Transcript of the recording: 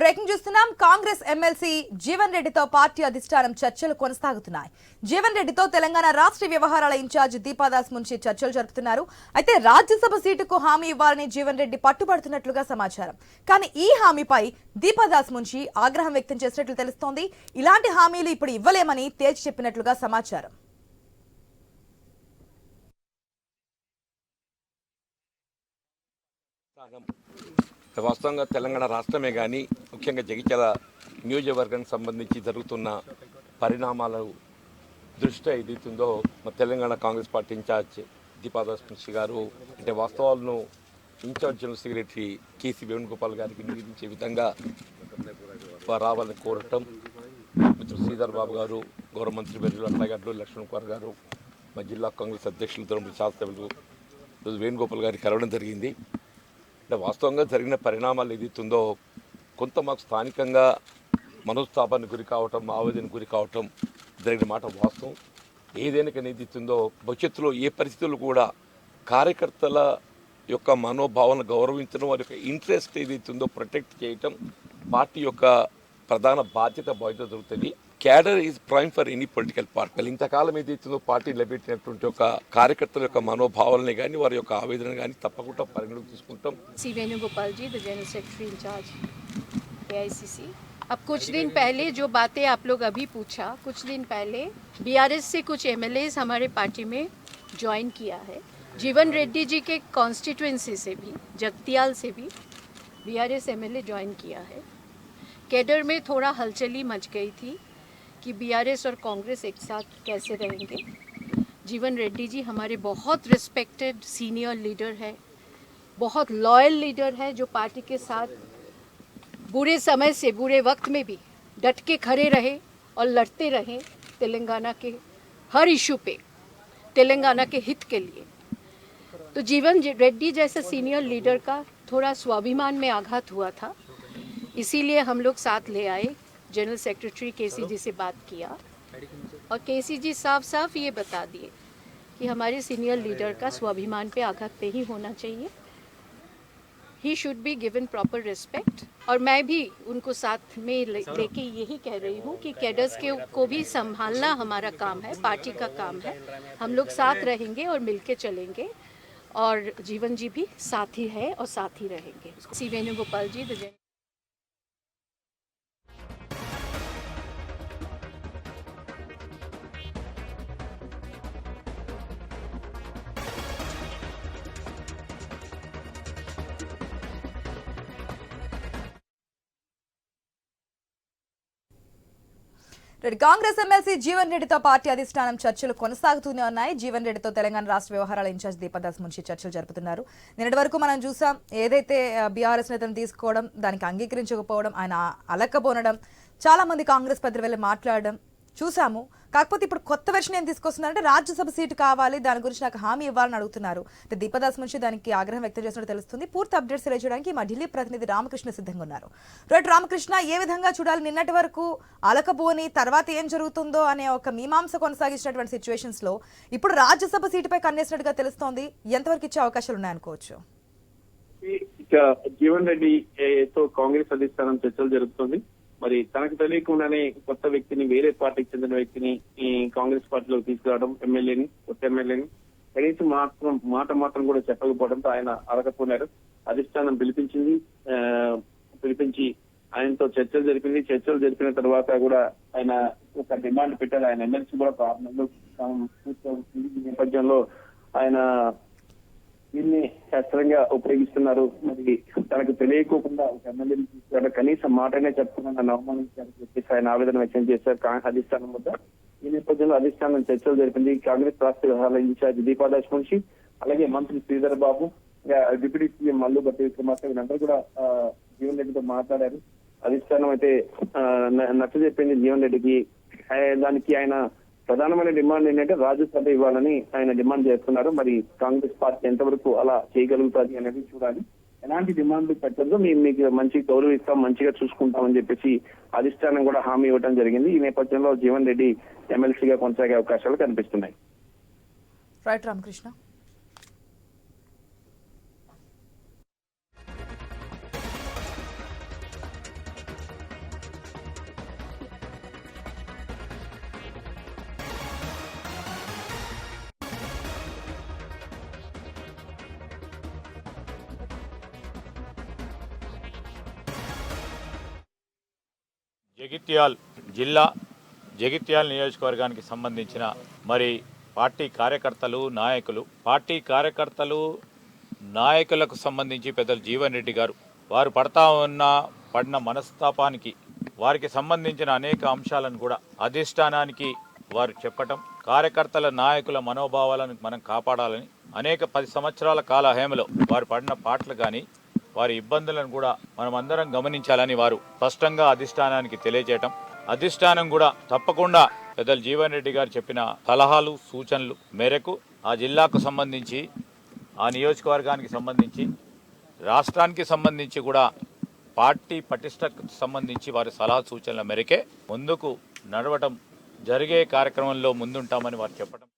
Breaking చూస్తున్నాం. Congress MLC Jeevan రెడ్డితో party అధిష్టానం చర్చలు కొనసాగుతున్నాయి. జీవన్ రెడ్డితో తెలంగాణ రాష్ట్ర వ్యవహారాల ఇన్ఛార్జ్ దీపాదాస్ మున్షి చర్చలు జరుపుతున్నారు. అయితే రాజ్యసభ సీటుకు హామీ ఇవ్వాలని జీవన్ రెడ్డి పట్టుబడుతున్నట్లుగా సమాచారం. కానీ ఈ హామీపై దీపాదాస్ మున్షి ఆగ్రహం వ్యక్తం చేసినట్లు తెలుస్తోంది. ఇలాంటి హామీలు ఇప్పుడు ఇవ్వలేమని తేల్చి చెప్పినట్లుగా సమాచారం. వాస్తవంగా తెలంగాణ రాష్ట్రమే కానీ ముఖ్యంగా జగిత్యాల నియోజకవర్గానికి సంబంధించి జరుగుతున్న పరిణామాలు దృష్ట్యా ఏదైతుందో మా తెలంగాణ కాంగ్రెస్ పార్టీ ఇన్ఛార్జ్ దీపాదాస్ గారు అంటే వాస్తవాలను incharge general secretary KC Venugopal గారికి నివేదించే విధంగా రావాలని కోరటం. మిత్రుడు శ్రీధర్ బాబు గారు గౌరవ మంత్రి వర్యులు అట్లాగే లక్ష్మణ్ కుమార్ గారు మా జిల్లా కాంగ్రెస్ అధ్యక్షులు తరపున శాసనసభ్యులు వేణుగోపాల్ గారికి కలవడం జరిగింది. అంటే వాస్తవంగా జరిగిన పరిణామాలు ఏదైతుందో కొంత మాకు స్థానికంగా మనోస్తాపానికి గురి కావటం ఆవేదనకు గురి కావటం జరిగిన మాట వాస్తవం. ఏదైనా కానీ ఏదైతుందో భవిష్యత్తులో ఏ పరిస్థితులు కూడా కార్యకర్తల యొక్క మనోభావాలను గౌరవించడం వారి యొక్క ఇంట్రెస్ట్ ఏదైతుందో ప్రొటెక్ట్ చేయటం పార్టీ యొక్క ప్రధాన బాధ్యత బాధ్యత జరుగుతుంది. cadre is prime for any political party ఇంతకాలం ఏదైతుందో పార్టీ నిలబెట్టినటువంటి ఒక కార్యకర్తల యొక్క మనోభావాలని కానీ వారి యొక్క ఆవేదన కానీ తప్పకుండా పరిగణలోకి తీసుకుంటాం C Venugopal ji the general secretary in charge AICC अब कुछ दिन पहले जो बातें आप लोग अभी पूछा कुछ दिन पहले बीआरएस से कुछ एमएलएज हमारे पार्टी में ज्वाइन किया है जीवन रेड्डी जी के कॉन्स्टिट्युएंसी से भी जगतियाल से भी बीआरएस एमएलए ज्वाइन किया है कैडर में थोड़ा हलचली मच गई थी कि बीआरएस और कांग्रेस एक साथ कैसे रहेंगे? जीवन रेड्डी जी हमारे बहुत रिस्पेक्टेड सीनियर लीडर है, बहुत लॉयल लीडर है जो पार्टी के साथ बुरे समय से बुरे वक्त में भी डट के खड़े रहे और लड़ते रहे तेलंगाना के हर इशू पे, तेलंगाना के हित के लिए। तो जीवन रेड्डी जैसे सीनियर लीडर का थोड़ा स्वाभिमान में आघात हुआ था, इसीलिए हम लोग साथ ले आए। जनरल सेक्रेटरी केसी जी से बात किया। और केसी जी साफ़ साफ़ ये बता दिए कि हमारे सीनियर लीडर का स्वाभिमान पे आघात नहीं होना चाहिए। He should be given proper respect और मैं भी उनको साथ में लेके यही कह रही हूँ कि कैडर्स के को भी संभालना हमारा काम है पार्टी का काम है। हम लोग साथ रहेंगे और मिलके चलेंगे। और जीवन जी भी साथ ही है और साथ ही रहेंगे। सी वेणुगोपाल जी రెడ్డి. కాంగ్రెస్ ఎమ్మెల్సీ జీవన్ రెడ్డితో పార్టీ అధిష్టానం చర్చలు కొనసాగుతూనే ఉన్నాయి. జీవన్ రెడ్డితో తెలంగాణ రాష్ట్ర వ్యవహారాల ఇన్ఛార్జ్ దీపదాస్ మున్షి చర్చలు జరుపుతున్నారు. నిన్నటి వరకు మనం చూసాం ఏదైతే బీఆర్ఎస్ నేతను తీసుకోవడం దానికి అంగీకరించకపోవడం ఆయన అలక్కబోనడం చాలా మంది కాంగ్రెస్ పెద్దలు వెళ్ళి మాట్లాడడం చూసాము. కాకపోతే ఇప్పుడు కొత్త వెర్షన్ ఏం తీసుకొస్తున్నారంటే రాజ్యసభ సీటు కావాలి దాని గురించి నాకు హామీ ఇవ్వాలని అడుగుతున్నారు. దీపదాస్ నుంచి దానికి ఆగ్రహం వ్యక్తం చేసినట్టు తెలుస్తుంది. పూర్తి అప్డేట్స్ తెలియజేయడానికి మా ఢిల్లీ ప్రతినిధి రామకృష్ణ సిద్ధంగా ఉన్నారు. రైట్ రామకృష్ణ ఏ విధంగా చూడాలి? నిన్నటి వరకు అలకబోని తర్వాత ఏం జరుగుతుందో అనే ఒక మీమాంస కొనసాగించినటువంటి సిచ్యువేషన్స్లో ఇప్పుడు రాజ్యసభ సీటుపై కన్నేసినట్టుగా తెలుస్తోంది. ఎంతవరకు ఇచ్చే అవకాశాలు ఉన్నాయనుకోవచ్చు ఇక జీవన్ రెడ్డి కాంగ్రెస్ అధిష్టానం చర్చలు జరుగుతుంది. మరి తనకు తెలియకుండానే కొత్త వ్యక్తిని వేరే పార్టీకి చెందిన వ్యక్తిని ఈ కాంగ్రెస్ పార్టీలోకి తీసుకురావడం ఎమ్మెల్యేని కొత్త ఎమ్మెల్యేని. కనీసం మాత్రం మాట మాత్రం కూడా చెప్పకపోవడంతో ఆయన అడగపోయినారు అధిష్టానం పిలిపించింది. ఆ, పిలిపించి ఆయనతో చర్చలు జరిపింది. చర్చలు జరిపిన తర్వాత కూడా ఆయన ఒక డిమాండ్ పెట్టారు. ఆయన ఎమ్మెల్సీ కూడా ప్రాబ్లంలో నేపథ్యంలో ఆయన దీన్ని శాస్త్రంగా ఉపయోగిస్తున్నారు. మరి తనకు తెలియకోకుండా ఒక ఎమ్మెల్యేని తీసుకురావడం కనీసం మాటనే చెప్పకుండా నన్ను అవమానించారని చెప్పేసి ఆయన ఆవేదన వ్యక్తం చేశారు. అధిష్టానం వద్ద. ఈ నేపథ్యంలో అధిష్టానం చర్చలు జరిపింది. కాంగ్రెస్ రాష్ట్ర వ్యవహారాల ఇన్ఛార్జ్ దీపాదాస్ మున్షి అలాగే మంత్రి శ్రీధర్ బాబు డిప్యూటీ సీఎం మల్లు భట్టి విక్రమార్క వీళ్ళందరూ కూడా జీవన్ రెడ్డితో మాట్లాడారు. అధిష్టానం అయితే ఆ, న- నచ్చ చెప్పింది జీవన్ రెడ్డికి. దానికి ఆయన ప్రధానమైన డిమాండ్ ఏంటంటే రాజ్యసభ ఇవ్వాలని ఆయన డిమాండ్ చేస్తున్నారు. మరి కాంగ్రెస్ పార్టీ ఎంతవరకు అలా చేయగలుగుతుంది అనేది చూడాలి. ఎలాంటి డిమాండ్లు పెట్టద్దు మేము మీకు మంచి గౌరవిస్తాం మంచిగా చూసుకుంటామని చెప్పేసి అధిష్టానం కూడా హామీ ఇవ్వడం జరిగింది. ఈ నేపథ్యంలో జీవన్ రెడ్డి ఎమ్మెల్సీగా కొనసాగే అవకాశాలు కనిపిస్తున్నాయి. రైట్ రామకృష్ణ. జగిత్యాల్ జిల్లా జగిత్యాల్ నియోజకవర్గానికి సంబంధించిన మరి పార్టీ కార్యకర్తలు నాయకులు. పార్టీ కార్యకర్తలు నాయకులకు సంబంధించి పెద్దలు జీవన్ రెడ్డి గారు. వారు పడతా ఉన్న పడిన మనస్తాపానికి వారికి సంబంధించిన అనేక అంశాలను కూడా అధిష్టానానికి వారు చెప్పటం కార్యకర్తల నాయకుల మనోభావాలను మనం కాపాడాలని అనేక పది సంవత్సరాల కాల హేమలో వారు పడిన పాటలు కానీ వారి ఇబ్బందులను కూడా మనం అందరం గమనించాలని వారు స్పష్టంగా అధిష్టానానికి తెలియజేయటం అధిష్టానం కూడా తప్పకుండా పెద్దలు జీవన్ రెడ్డి గారు చెప్పిన సలహాలు సూచనలు మేరకు ఆ జిల్లాకు సంబంధించి ఆ నియోజకవర్గానికి సంబంధించి రాష్ట్రానికి సంబంధించి కూడా పార్టీ పటిష్టకు సంబంధించి వారి సలహా సూచనల మేరకే ముందుకు నడవటం జరిగే కార్యక్రమంలో ముందుంటామని వారు చెప్పడం